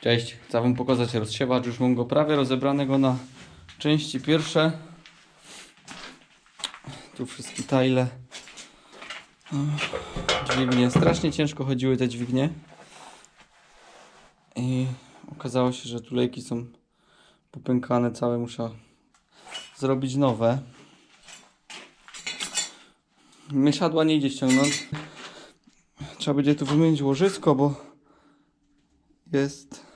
Cześć, chcę wam pokazać rozsiewacz. Już mam go prawie rozebranego na części pierwsze. Tu wszystkie tajle. Dźwignie. Strasznie ciężko chodziły te dźwignie. I okazało się, że tulejki są popękane całe. Muszę zrobić nowe. Mieszadła nie idzie ściągnąć. Trzeba będzie tu wymienić łożysko, bo jest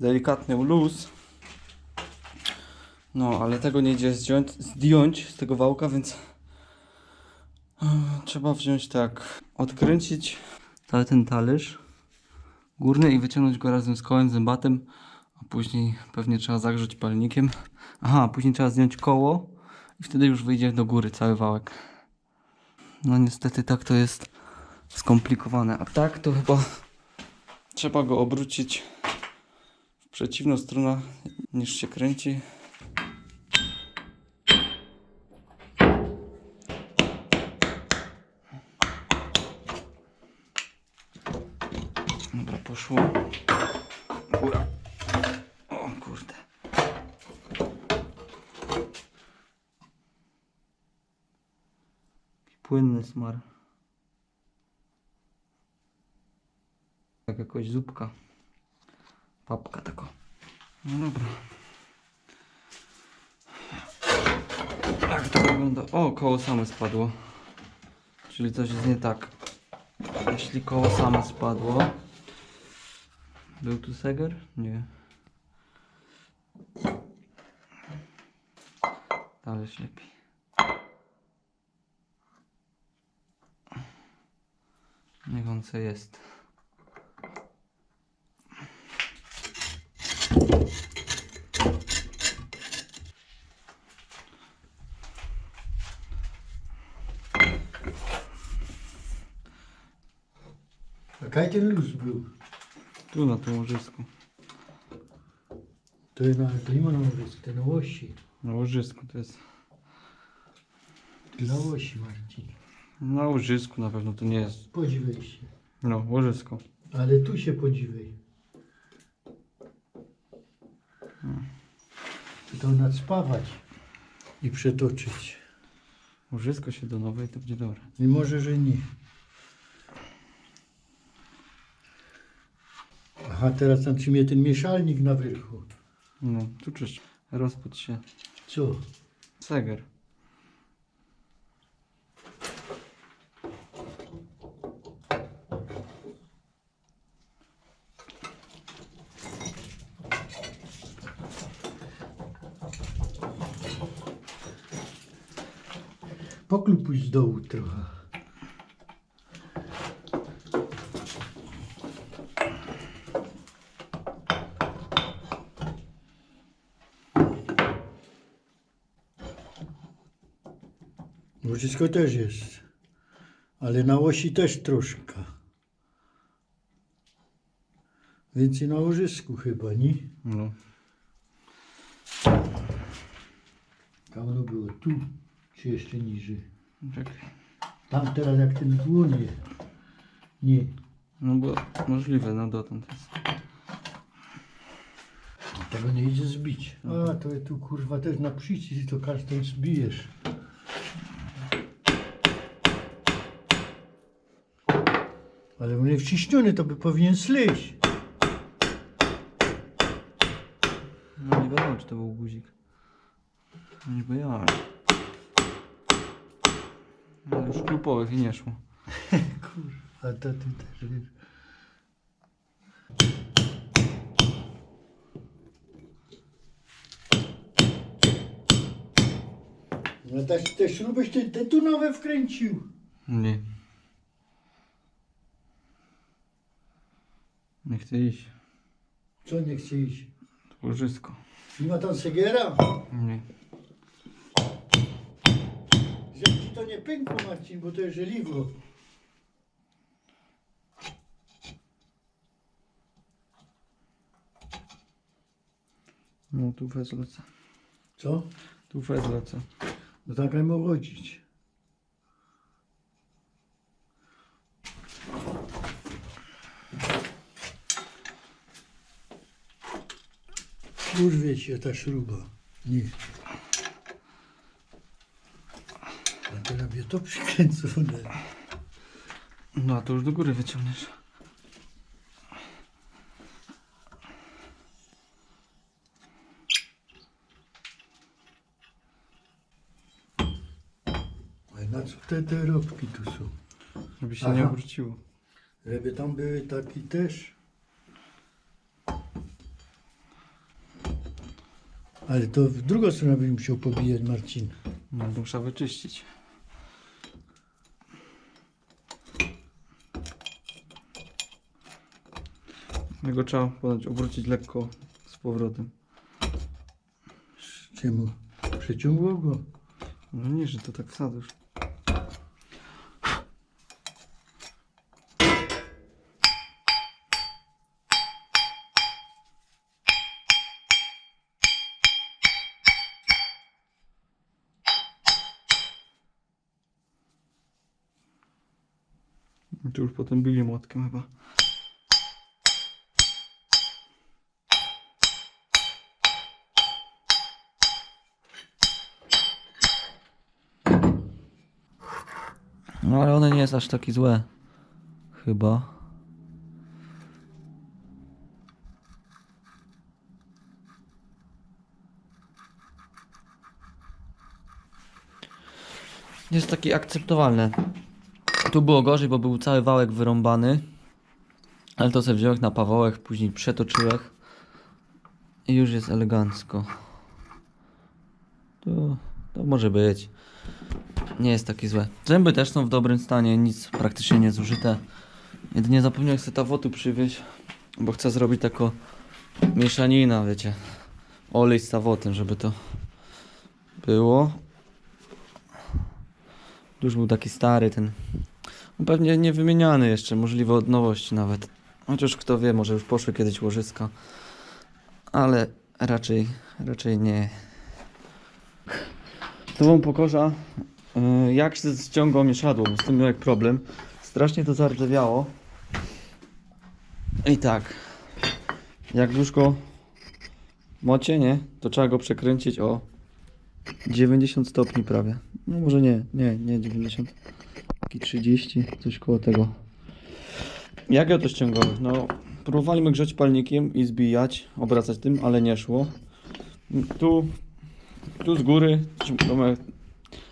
delikatny luz. No, ale tego nie idzie zdjąć, zdjąć z tego wałka, więc e, trzeba wziąć tak, odkręcić cały ten talerz górny i wyciągnąć go razem z kołem zębatym, a później pewnie trzeba zagrzeć palnikiem. Aha, później trzeba zdjąć koło i wtedy już wyjdzie do góry cały wałek. No niestety tak to jest skomplikowane, a tak to chyba trzeba go obrócić w przeciwną stronę niż się kręci. Dobra, poszło. Góra. O kurde. Płynny smar. Jak jakoś zupka. Papka tako. No dobra. Jak to wygląda? O, koło same spadło. Czyli coś jest nie tak. Jeśli koło same spadło. Był tu seger? Nie. Talerz lepiej. Niech on co jest. Ten luz był? Tu na tym łożysku. To, je na, to nie ma na łożysku, to na łosi. Na łożysku to jest. Na łosi, Marcin. Na łożysku na pewno to nie jest. Podziwej się. No, łożysko. Ale tu się podziwej. To nadspawać i przetoczyć. Łożysko się do nowej to będzie dobre. I może, że nie. Aha, teraz tam trzymie ten mieszalnik na wierzchu. No, tu czyść. Rozpód się. Co? Seger. Poklupuj z dołu trochę. Łożysko też jest, ale na osi też troszkę. Więcej na łożysku chyba, nie? No. Tam ono było tu, czy jeszcze niżej. Czekaj. Tam teraz jak ten dłonie. Nie. No bo możliwe, no dotąd jest. Tego nie idzie zbić. A, to tu kurwa też na przycisk to każdy zbijesz. Ale on nie wciśniony, to by powinien slyść. No nie wiadomo, czy to był guzik. No nie bojałem. No już klupowych i nie szło. A to ty też wiesz. No te, te śrubyś ty, ty tu nowe wkręcił. Nie. Nie chcę iść. Co nie chce iść? To łożysko. Nie ma tam segiera? Nie. Żeby ci to nie pękło Marcin, bo to jest żeliwo. No tu fez lecę. Co? Tu fez lecę. No tak mogło chodzić. Urwie się ta śruba. Nie. Teraz mnie to przykręcone. No a to już do góry wyciągniesz. A na co te, te robki tu są? Żeby się Aha. nie obróciło. Żeby tam były taki też. Ale to w drugą stronę bym musiał pobijać Marcin. No muszę wyczyścić. Jego trzeba podać, obrócić lekko z powrotem. Czemu? Przeciągło go. No nie, że to tak wsadzasz. Tu już potem bili młotkiem chyba. No ale one nie jest aż takie złe. Chyba. Jest takie akceptowalne. Tu było gorzej, bo był cały wałek wyrąbany. Ale to sobie wziąłem na pawołek, później przetoczyłem. I już jest elegancko. To, to może być. Nie jest takie złe. Zęby też są w dobrym stanie, nic praktycznie nie zużyte. Jedynie zapomniałem sobie tawotu przywieźć, bo chcę zrobić taką mieszanina, wiecie. Olej z tawotem, żeby to było. Już był taki stary ten. No Pewnie nie wymieniany jeszcze, możliwe od nowości nawet. Chociaż kto wie, może już poszły kiedyś łożyska. Ale raczej, raczej nie. To wam pokorza, yy, jak się ściąga mieszadło, z tym miałem problem. Strasznie to zardzewiało. I tak, jak już go mocie, nie, to trzeba go przekręcić o 90 stopni prawie. No może nie, nie, nie 90. Taki 30, coś koło tego. Jak ja to ściągałem? No, próbowaliśmy grzać palnikiem i zbijać, obracać tym, ale nie szło. Tu, tu z góry,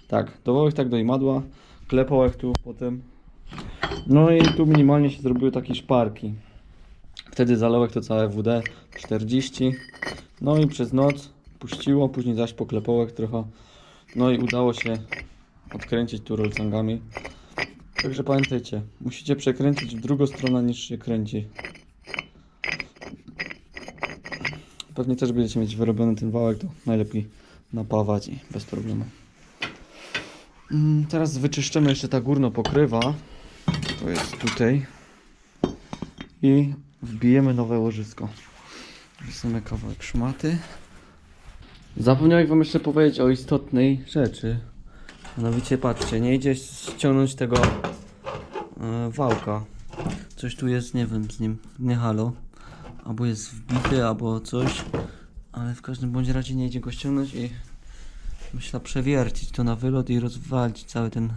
tak, dowołek tak do imadła, klepałek tu potem. No i tu minimalnie się zrobiły takie szparki. Wtedy zalewek to całe WD 40. No i przez noc puściło, później zaś poklepołek trochę. No i udało się odkręcić tu rolcangami. Także pamiętajcie, musicie przekręcić w drugą stronę niż się kręci. Pewnie też będziecie mieć wyrobiony ten wałek, to najlepiej napawać i bez problemu. Mm, Teraz wyczyszczymy jeszcze ta górna pokrywa. To jest tutaj. I wbijemy nowe łożysko. Weźmiemy kawałek szmaty. Zapomniałem wam jeszcze powiedzieć o istotnej rzeczy. Mianowicie patrzcie, nie idzie ściągnąć tego e, wałka. Coś tu jest, nie wiem, z nim, nie halo. Albo jest wbity, albo coś. Ale w każdym bądź razie nie idzie go ściągnąć i myślę przewiercić to na wylot i rozwalić cały ten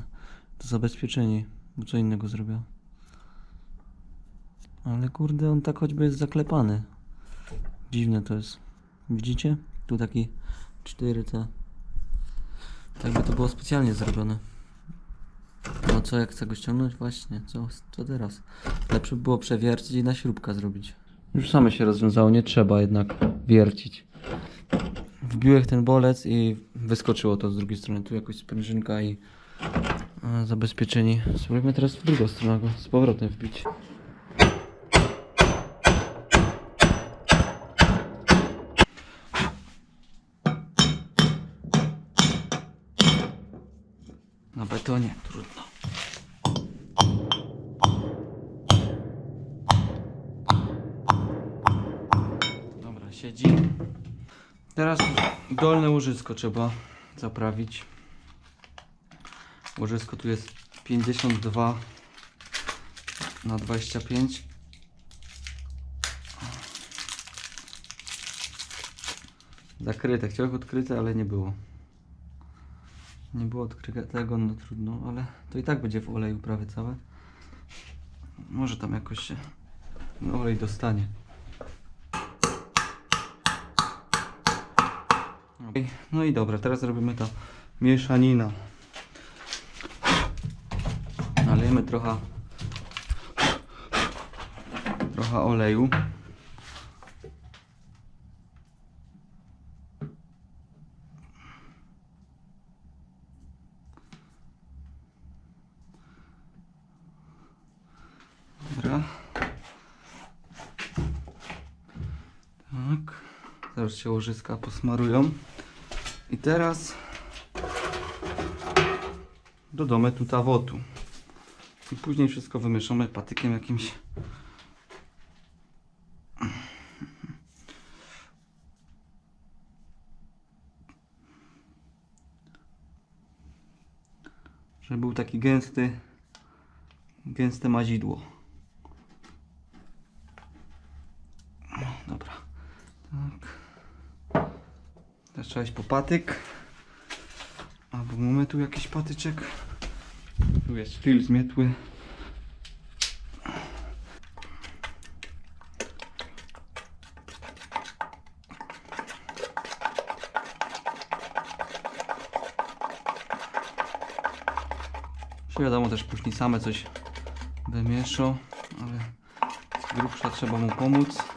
to zabezpieczenie. Bo co innego zrobił. Ale kurde, on tak choćby jest zaklepany. Dziwne to jest. Widzicie? Tu taki 4T. Tak by to było specjalnie zrobione. No co, jak chcę go ściągnąć? Właśnie, co, co teraz? Lepsze by było przewiercić i na śrubka zrobić. Już same się rozwiązało, nie trzeba jednak wiercić. Wbiłem ten bolec i wyskoczyło to z drugiej strony. Tu jakoś sprężynka i e, zabezpieczenie. Spróbujmy teraz w drugą stronę go z powrotem wbić. Na betonie trudno. Dobra, siedzi. Teraz dolne łożysko trzeba zaprawić. Łożysko tu jest 52 na 25. zakryte. Chciałem odkryte, ale nie było. Nie było odkrytego, no trudno, ale to i tak będzie w oleju prawie całe. Może tam jakoś się olej dostanie. Okej, No i dobra, teraz robimy to mieszanina. Nalejemy trochę trochę oleju. Dobra. Tak. Zaraz się łożyska posmarują. I teraz dodamy tu tawotu. I później wszystko wymieszamy patykiem jakimś. Żeby był taki gęsty, gęste mazidło. O, Dobra. Tak. Teraz trzeba iść po patyk. Albo mamy tu jakiś patyczek. Tu jest fil z mietły. Czy wiadomo też później same coś wymieszą, ale z grubsza trzeba mu pomóc.